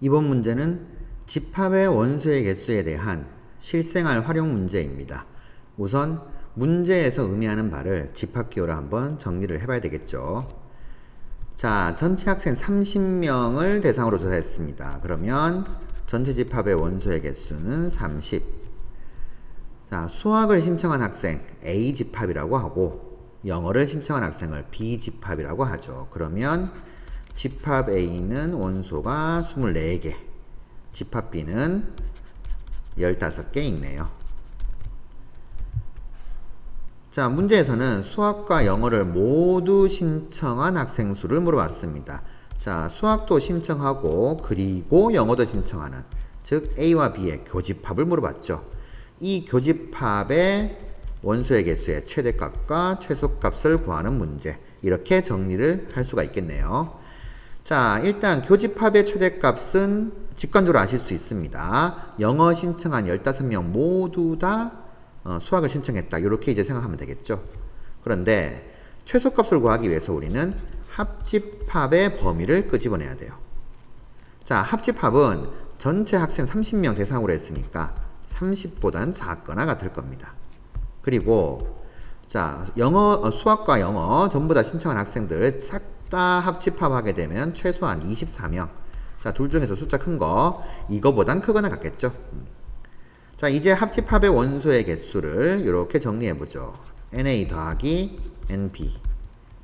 이번 문제는 집합의 원소의 개수에 대한 실생활 활용 문제입니다. 우선 문제에서 의미하는 바를 집합기호로 한번 정리를 해봐야 되겠죠. 자, 전체 학생 30명을 대상으로 조사했습니다. 그러면 전체 집합의 원소의 개수는 30. 자, 수학을 신청한 학생 A 집합이라고 하고 영어를 신청한 학생을 B 집합이라고 하죠. 그러면 집합 A는 원소가 24개, 집합 B는 15개 있네요. 자, 문제에서는 수학과 영어를 모두 신청한 학생 수를 물어봤습니다. 자, 수학도 신청하고 그리고 영어도 신청하는 즉 A와 B의 교집합을 물어봤죠. 이 교집합의 원소의 개수의 최대값과 최소값을 구하는 문제. 이렇게 정리를 할 수가 있겠네요. 자, 일단 교집합의 최대값은 직관적으로 아실 수 있습니다. 영어 신청한 15명 모두 다 어, 수학을 신청했다. 이렇게 이제 생각하면 되겠죠. 그런데 최소값을 구하기 위해서 우리는 합집합의 범위를 끄집어내야 돼요. 자, 합집합은 전체 학생 30명 대상으로 했으니까 30보단 작거나 같을 겁니다. 그리고 자, 영어 어, 수학과 영어 전부 다 신청한 학생들 싹 다 합집합하게 되면 최소한 24명. 자, 둘 중에서 숫자 큰 거 이거보단 크거나 같겠죠. 음. 자, 이제 합집합의 원소의 개수를 이렇게 정리해 보죠. NA 더하기 NB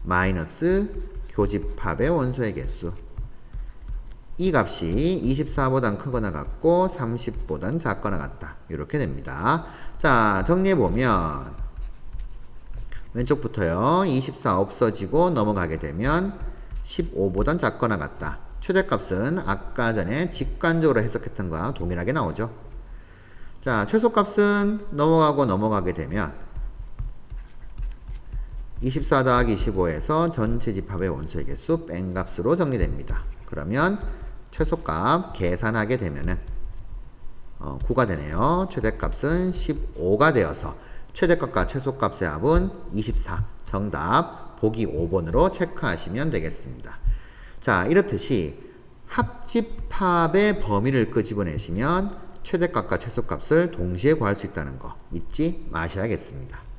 마이너스 교집합의 원소의 개수. 이 값이 24보단 크거나 같고 30보단 작거나 같다. 이렇게 됩니다. 자, 정리해 보면 왼쪽부터요. 24 없어지고 넘어가게 되면 15보단 작거나 같다. 최대값은 아까 전에 직관적으로 해석했던 거와 동일하게 나오죠. 자, 최소값은 넘어가고 넘어가게 되면 24 더하기 25에서 전체 집합의 원소의 개수 뺀 값으로 정리됩니다. 그러면 최소값 계산하게 되면은 어, 9가 되네요. 최대값은 15가 되어서 최대값과 최소값의 합은 24. 정답 보기 5번으로 체크하시면 되겠습니다. 자, 이렇듯이 합집합의 범위를 끄집어내시면 최대값과 최소값을 동시에 구할 수 있다는 거 잊지 마셔야겠습니다.